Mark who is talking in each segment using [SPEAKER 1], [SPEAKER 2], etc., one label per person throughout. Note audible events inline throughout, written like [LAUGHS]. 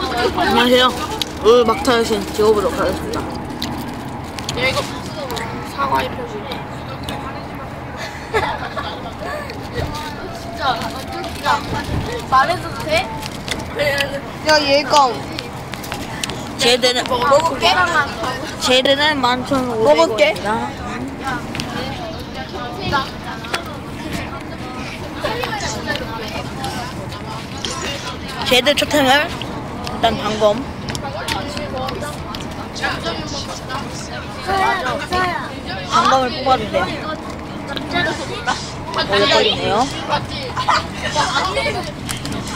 [SPEAKER 1] 안녕하세요. 오늘 막타 여신 찍어보도록 하겠습니다.
[SPEAKER 2] 야 이거 사과의 표시. 진짜 진짜 말해도 돼?
[SPEAKER 3] 야 얘가
[SPEAKER 1] 제드는
[SPEAKER 2] 먹을게.
[SPEAKER 1] 제드는 만천
[SPEAKER 3] 먹을게.
[SPEAKER 1] 제드 초템을 일단 방검. 방검을 뽑아주세요. 오래 걸리네요.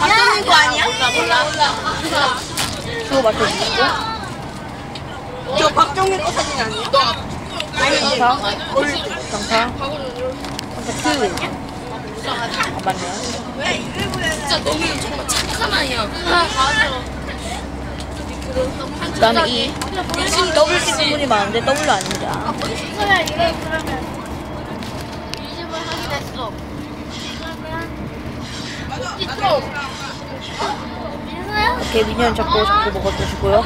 [SPEAKER 3] 바꾸는 거 아니야?
[SPEAKER 1] 수고 맞춰주시고.
[SPEAKER 3] 저 박정민 거 사진 아니야?
[SPEAKER 1] 경사. 경사. 경사 큐. 아, 맞네요.
[SPEAKER 2] 진짜 너무 정말 착한 아이야.
[SPEAKER 1] 그 다음에 E. 지금 W 찍는 분이 많은데 W 아닙니다.
[SPEAKER 2] 소야 이래 그러면 20을 하게 됐어.
[SPEAKER 1] 이렇게 미니언 잡고 잡고 먹어주시고요.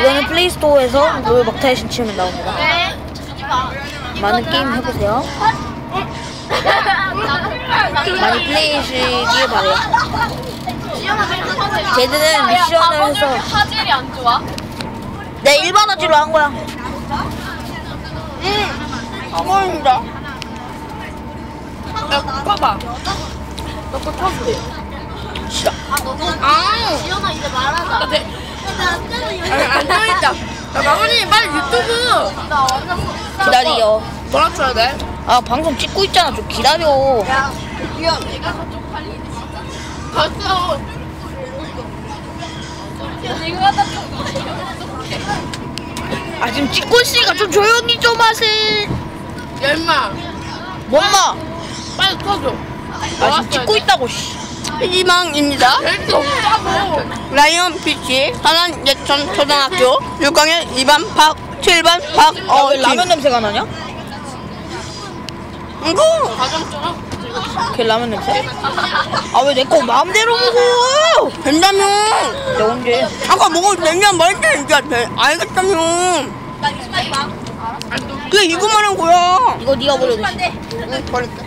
[SPEAKER 1] 이거는 플레이스토어에서 롤 막타의 신치면 나옵니다.
[SPEAKER 2] 네.
[SPEAKER 1] 많은 게임 해보세요. [LAUGHS] 많이 플레이하시길 바래요. [LAUGHS] 쟤들은 미션을 해서
[SPEAKER 2] 화질이 안 좋아?
[SPEAKER 1] 내 일반어지로 한 거야.
[SPEAKER 3] 안 보인다.
[SPEAKER 2] 야, 봐봐. 너거 쳐도 돼.
[SPEAKER 1] 싫어.
[SPEAKER 2] 아, 지연아 이제 말하자. 안 되겠다. 야, 마무리 빨리 유튜브.
[SPEAKER 1] 기다려.
[SPEAKER 2] 뭐라 쳐야 돼?
[SPEAKER 1] 아 방송 찍고 있잖아. 좀 기다려.
[SPEAKER 2] 야, 내가 하다
[SPEAKER 1] 아 지금 찍고 있으니까 좀 조용히 좀 하세.
[SPEAKER 2] 야, 임마.
[SPEAKER 1] 뭔마?
[SPEAKER 2] 빨리 쳐줘.
[SPEAKER 1] 아 지금 찍고 있다고. 씨.
[SPEAKER 3] 희망입니다. 라이언 피치 하남 예천 초등학교 6학년 2반 박 7반
[SPEAKER 1] 야,
[SPEAKER 3] 박어
[SPEAKER 1] 왜 라면 냄새가 나냐?
[SPEAKER 3] 이거
[SPEAKER 2] 가정처럼.
[SPEAKER 1] 걔 라면 냄새? 아 왜 내 거 마음대로 먹어?
[SPEAKER 3] 된다며.
[SPEAKER 1] 내가 언제?
[SPEAKER 3] 아까 먹어도 이제 돼. 알겠다며. 그게 이거만 한 거야.
[SPEAKER 1] 이거 네가 버려도
[SPEAKER 3] 응, 버릴게.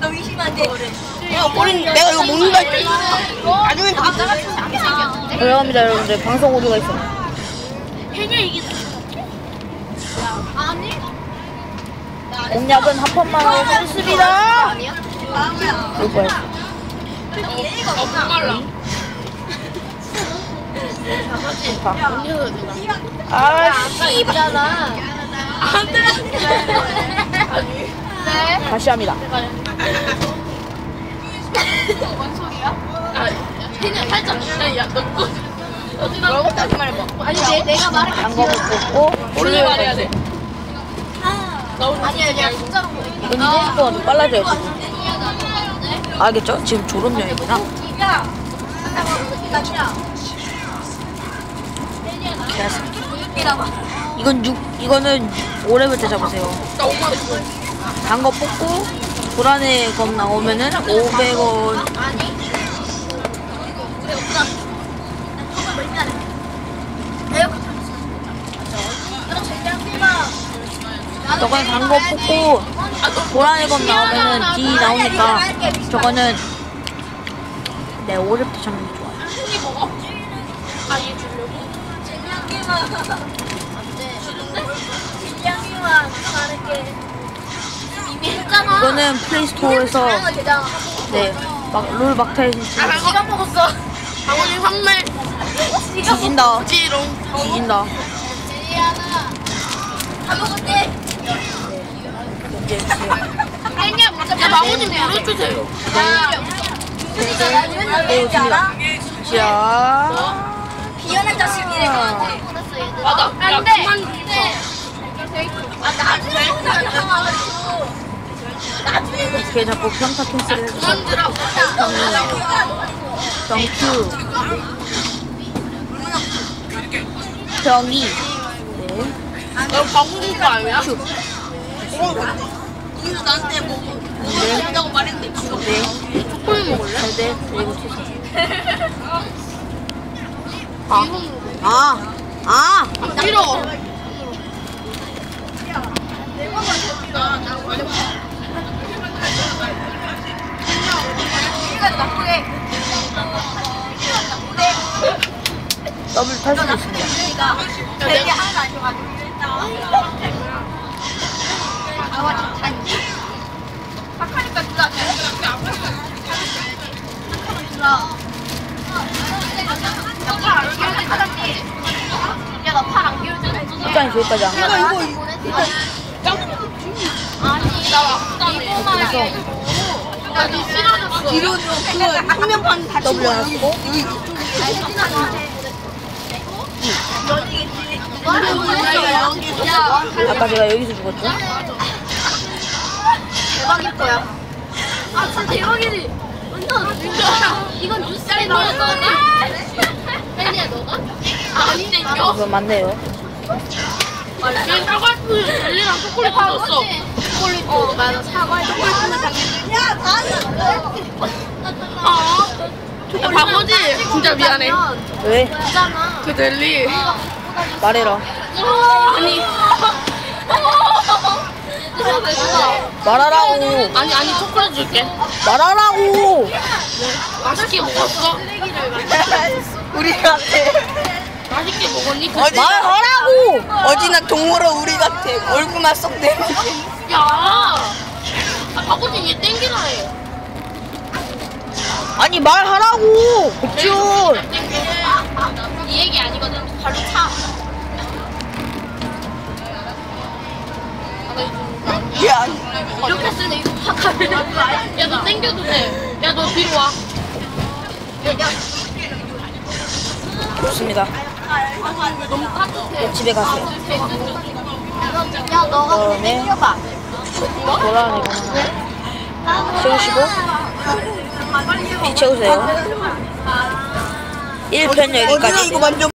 [SPEAKER 3] 너 의심한데. 야, 버린 내가 이거 먹는다 했지. 나중에 다
[SPEAKER 1] 죄송합니다 여러분들 방송 오류가 있어.
[SPEAKER 2] 해녀 이게 아니?
[SPEAKER 1] 공약은 한 판만 하고 끝습니다. 올 거야.
[SPEAKER 2] 어, 목말라.
[SPEAKER 1] 아 씨.
[SPEAKER 2] 있잖아. 안 돼. 아니. 네.
[SPEAKER 1] 다시 합니다.
[SPEAKER 2] 뭔 소리야? 아, 해녀 살짝 야, 야, 너 꺼. 어디 나 다시 말해봐. 아니, 내, 내가 말할게.
[SPEAKER 1] 단검을 뽑고
[SPEAKER 2] 원래 말해야 돼.
[SPEAKER 1] 올려야지.
[SPEAKER 2] 아니야, 아니야, 진짜로
[SPEAKER 1] 속도가 좀 빨라져야지. 알겠죠? 지금 졸업여행이구나. 개새끼. 이건 6, 이거는 5레벨 때 잡으세요.
[SPEAKER 2] 나 5만 원.
[SPEAKER 1] 단거 뽑고 불안의 검 나오면은 500원. 저거는 단거 뽑고 보라의 검 나오면은 D 나오니까 저거는 네 5레벨 때 잡는 게 좋아요.
[SPEAKER 2] 흔히 먹어? 아, 얘 주려고? 이미 했잖아.
[SPEAKER 1] 이거는 플레이스토어에서 네, 막, 롤 막타에 진짜
[SPEAKER 2] 아, 시간 먹었어. 강원이 선물.
[SPEAKER 1] 뒤진다.
[SPEAKER 2] 지롱.
[SPEAKER 1] 뒤진다. 이제 주세요.
[SPEAKER 2] 야, 마고님 물어주세요.
[SPEAKER 1] 네,
[SPEAKER 3] 비연한 자식이래.
[SPEAKER 2] 맞아. 야, 그만 줘.
[SPEAKER 3] 아 나중에 나중에
[SPEAKER 1] 이렇게 자꾸 평타 캔슬을 해주세요.
[SPEAKER 2] 그만 주라고.
[SPEAKER 1] 덩큐. 병이. 네.
[SPEAKER 2] 너 바꾸는 거 아니야?
[SPEAKER 1] 큐.
[SPEAKER 3] 이거 나한테 뭐
[SPEAKER 1] 네.
[SPEAKER 3] 먹는다고 말했는데 지금
[SPEAKER 1] 네.
[SPEAKER 2] 초콜릿 먹을래?
[SPEAKER 1] 네. 그리고 취소.
[SPEAKER 3] 아, 아.
[SPEAKER 2] 밀어.
[SPEAKER 1] 더블 탈 수도 있습니다.
[SPEAKER 2] 내가 야 나 팔안 끼워주는
[SPEAKER 1] 입장이 저기까지 안 가.
[SPEAKER 3] 이거, 이거, 이거.
[SPEAKER 2] 아니 나 이거만 나니 싫어졌어
[SPEAKER 3] 뒤로 좀, 그, 화면판 다
[SPEAKER 1] 더블 하나 쓰고.
[SPEAKER 3] 여기.
[SPEAKER 1] 아까 제가 여기서 죽었죠?
[SPEAKER 2] 대박일 거야. 아 진짜 대박이지. 완전 이건 뉴스에 나왔거든 팬이야 너가? 아니 땡겨
[SPEAKER 1] 그건 맞네요.
[SPEAKER 2] 얘 사과도 젤리랑 초콜릿 줬어. 초콜릿 어 맞아. 사과에 초콜릿 당연히
[SPEAKER 3] 야, 나는.
[SPEAKER 2] 아 바보지? 진짜 미안해.
[SPEAKER 1] 왜?
[SPEAKER 2] 그 젤리.
[SPEAKER 1] 말해라.
[SPEAKER 2] 아니
[SPEAKER 1] 말하라고.
[SPEAKER 2] 아니 아니 초콜릿 줄게
[SPEAKER 1] 말하라고.
[SPEAKER 2] 맛있게 먹었어? [LAUGHS]
[SPEAKER 3] 우리 같아.
[SPEAKER 2] 맛있게 먹었니? 그
[SPEAKER 3] 어디,
[SPEAKER 1] 말하라고.
[SPEAKER 3] 어디나 동물원 우리 같아. 얼굴만 썩 내리게.
[SPEAKER 2] 야! 아, 바보지 얘 땡기라 해.
[SPEAKER 1] 아니 말하라고. 백준.
[SPEAKER 2] 이 얘기 아니거든. 바로 차.
[SPEAKER 3] 야,
[SPEAKER 2] 이렇게 쓰네 이거 파카를. 야너 땡겨도 돼. 야 너 뒤로 와.
[SPEAKER 1] 좋습니다.
[SPEAKER 2] 너무 따뜻해.
[SPEAKER 1] 집에 가세요.
[SPEAKER 2] 야 너가
[SPEAKER 1] 그다음에
[SPEAKER 2] 땡겨봐.
[SPEAKER 1] 돌아다니고 채우시고 피 채우세요. 1편
[SPEAKER 3] 어디나
[SPEAKER 1] 여기까지.